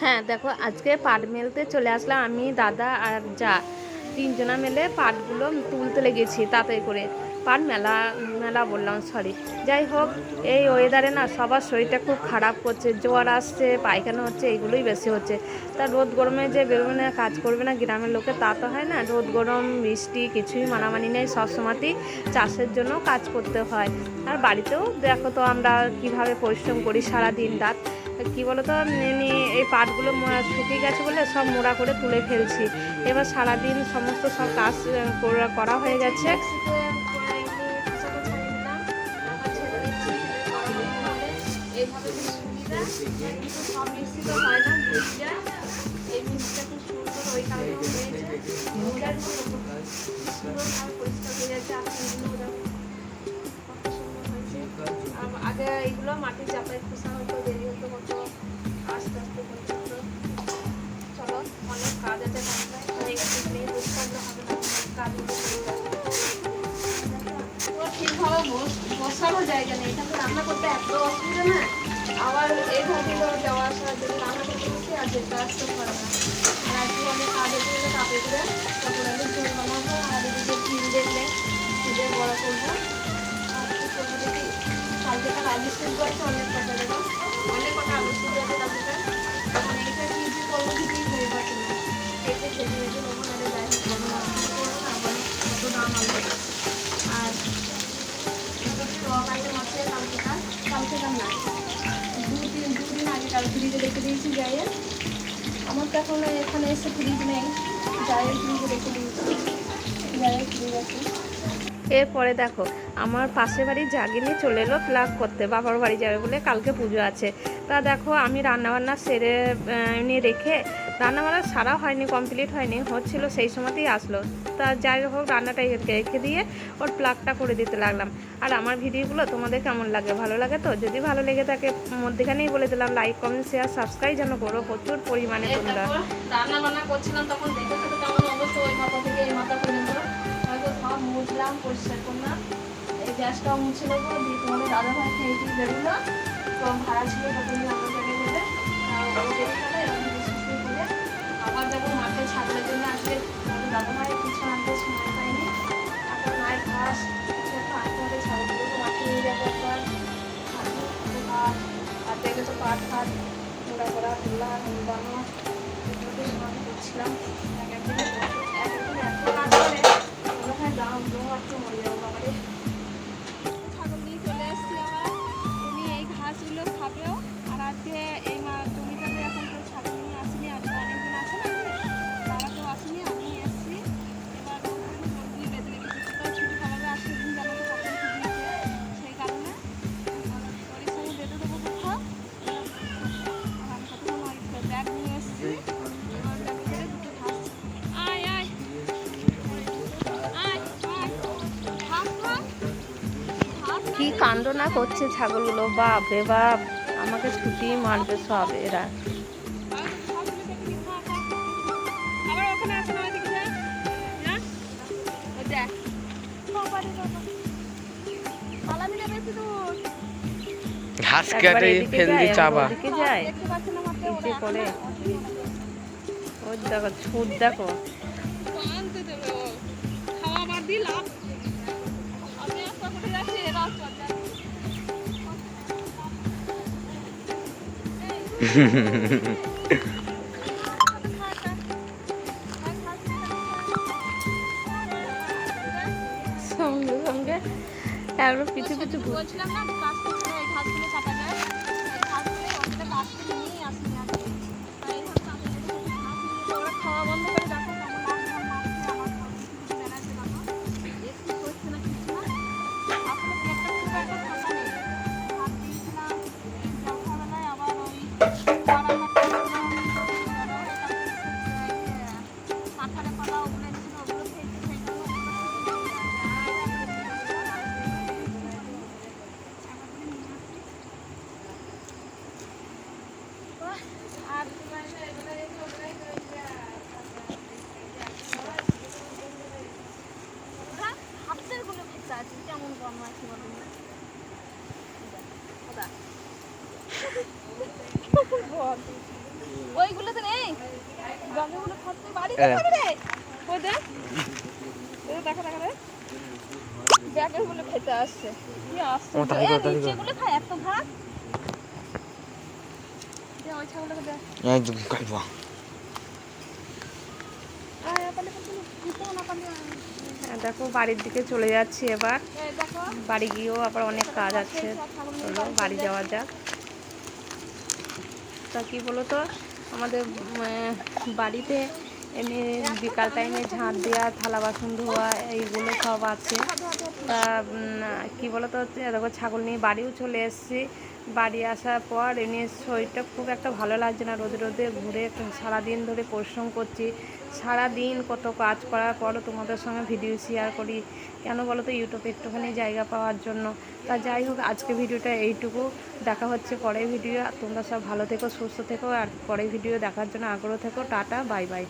হ্যাঁ দেখো, আজকে পাট মেলতে চলে আসলাম আমি, দাদা আর যা। তিনজনা মিলে পাটগুলো তুলতে লেগেছি তাতে করে। পাট মেলা মেলা বললাম সরি যাই হোক, এই ওয়েদারে না সবার শরীরটা খুব খারাপ করছে, জ্বর আসছে, পায়খানা হচ্ছে এইগুলোই বেশি হচ্ছে। তা রোদ গরমে যে বেরোবে না কাজ করবে না গ্রামের লোকে, তা তো হয় না। রোদ গরম, বৃষ্টি, কিছুই মানামানি নেই, সবসময়তেই চাষের জন্য কাজ করতে হয়। আর বাড়িতেও দেখো তো আমরা কীভাবে পরিশ্রম করি সারা দিন রাত। কি বলতো এমনি এই পাটগুলো শুকিয়ে গেছে বলে সব মোড়া করে তুলে ফেলছি। এবার সারাদিন সমস্ত সব কাজ করা- হয়ে গেছে। আগে যে সুবিধা কিন্তু সব ঠিকভাবে বস- বসারও জায়গা নেই তো রান্না করতে এত অসুবিধা না আবার এইভাবে যাওয়া আসার জন্য রান্না করতে বসে আর যেতে আসতে পারে না আর একটু অনেক কাজ আছে বলে কাপে করে কাল ফ্রিজে রেখে দিয়েছি যাইয়ে আমার তো এখন এখানে এসে ফ্রিজ নেই যাইয়ের ফ্রিজে রেখে দিয়েছি যাইয়ের ফ্রিজ আছে। এরপরে দেখো, আমার পাশের বাড়ি জাগিনি চলে এলো প্লাগ করতে, বাবার বাড়ি যাবে বলে কালকে পুজো আছে। তা দেখো, আমি রান্নাবান্না সেরে এমনি রেখে রান্নাবান্না সারা হয়নি কমপ্লিট হয়নি হচ্ছিল সেই সময়তেই আসলো। তা যাই হোক রান্নাটা রেখে দিয়ে ওর প্লাগটা করে দিতে লাগলাম। আর আমার ভিডিওগুলো তোমাদের কেমন লাগে? ভালো লাগে তো? যদি ভালো লেগে থাকে মধ্যেখানেই বলে দিলাম লাইক কমেন্ট শেয়ার সাবস্ক্রাইব যেন করো প্রচুর পরিমাণে তোমরা। রান্না বান্না করছিলাম তখন দেখে তো কেমন অবস্থা? ওই মাথা থেকে এই মাথা পর্যন্ত। হয়তো সব মুছলাম পরিষ্কার করলাম। এই গ্যাসটাও মুছে নেব দিয়ে তোমাদের দাদা ভাই খেয়ে দিয়ে বেরোলো। তো ভাড়া ছিল তখন আমরা যাব মাঠে ছাগলের জন্য আজকে তোমাদের দাদা মায়ের কিছু আনতে সময় পাইনি। আপনার মায়ের ঘাস কিছু একটা আনতে হবে ছাগলগুলো তো মাকে নিয়ে যাব একবার। আর দেখে তো পাট ফাট ঘোরা ঘোরা ঘুরলাম বানো করছিলাম। এক একদিনে কি কাণ্ড না করছে ছাগলগুলো? বাপ রে বাপ আমাকে ছুটি মারবে সব এরা। ঘাস কেটে ফেল চাবা। ইচ্ছে করে। ওই দেখো ছুট দেখো। খাওয়া দিলাম সঙ্গে সঙ্গে একবার পিছু পিছু বলছিলাম না। ঘাসগুলো কাটা যায় ঘাসগুলো আসি না খাওয়া বন্ধ করে কেমন কম তো নেই গঙ্গাগুলো খরচে বাড়ি রে ওই দেখ দেখা দেখা রে ব্যাগেরগুলো খেতে আসছে কি আসছে নিচে গুলো খায় এত ভাত। একদম হ্যাঁ, দেখো বাড়ির দিকে চলে যাচ্ছি এবার। বাড়ি গিয়েও আবার অনেক কাজ আছে। চলো বাড়ি যাওয়া যাক। তা কি বলো তো আমাদের বাড়িতে এমনি বিকাল টাইমে ঝাঁট দেওয়া থালা বাসন ধোয়া এইগুলো সব আছে। তা কি বলো তো দেখো ছাগল নিয়ে বাড়িও চলে এসেছি। বাড়ি আসার পর এমনি শরীরটা খুব একটা ভালো লাগছে না, রোদে রোদে ঘুরে সারাদিন ধরে পরিশ্রম করছি। সারাদিন কত কাজ করার পরও তোমাদের সঙ্গে ভিডিও শেয়ার করি। কেন বলো তো ইউটিউবে একটুখানি জায়গা পাওয়ার জন্য। তা যাই হোক, আজকে ভিডিওটা এইটুকু। দেখা হচ্ছে পরের ভিডিও তোমরা সব ভালো থেকো, সুস্থ থেকো, আর পরের ভিডিও দেখার জন্য আগ্রহ থেকো। Tata bye bye